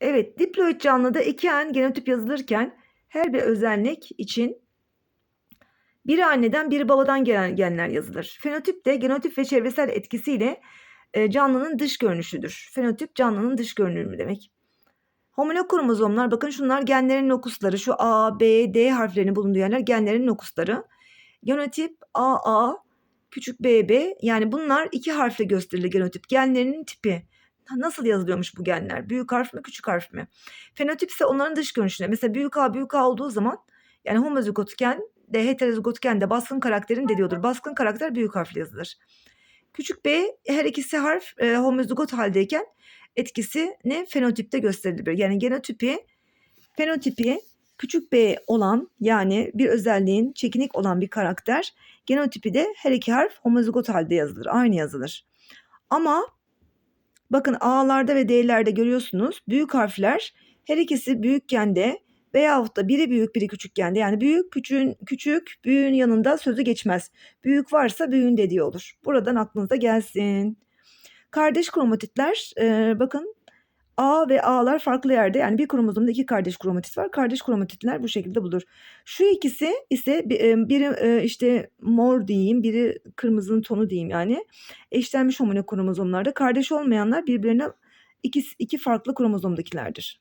Evet, diploid canlıda iki en genotip yazılırken her bir özellik için biri anneden biri babadan gelen genler yazılır. Fenotip de genotip ve çevresel etkisiyle e, canlının dış görünüşüdür. Fenotip canlının dış görünümü demek. Homolog kromozomlar bakın şunlar genlerin lokusları. Şu A, B, D harflerinin bulunduğu yerler genlerin lokusları. Genotip AA, küçük BB yani bunlar iki harfle gösterilir genotip. Genlerinin tipi. Nasıl yazılıyormuş bu genler? Büyük harf mi küçük harf mi? Fenotip ise onların dış görünüşüne. Mesela büyük A büyük A olduğu zaman yani homozigotken de heterozigotken de baskın karakterin dediğiyordur. Baskın karakter büyük harfle yazılır. Küçük B her ikisi harf e, homozigot haldeyken etkisi ne fenotipte gösterilir. Yani genotipi fenotipi küçük b olan yani bir özelliğin çekinik olan bir karakter genotipi de her iki harf homozigot halde yazılır. Aynı yazılır. Ama bakın A'larda ve D'lerde görüyorsunuz büyük harfler her ikisi büyükken de veyahut da biri büyük biri küçükken de yani büyük küçüğün küçük büyüğün yanında sözü geçmez. Büyük varsa büyüğün dediği olur. Buradan aklınıza gelsin. Kardeş kromatitler e, bakın A ve A'lar farklı yerde yani bir kromozomda iki kardeş kromatit var. Kardeş kromatitler bu şekilde bulur. Şu ikisi ise biri e, işte mor diyeyim, biri kırmızının tonu diyeyim yani. Eşlenmiş homonik kromozomlarda kardeş olmayanlar birbirine iki, iki farklı kromozomdakilerdir.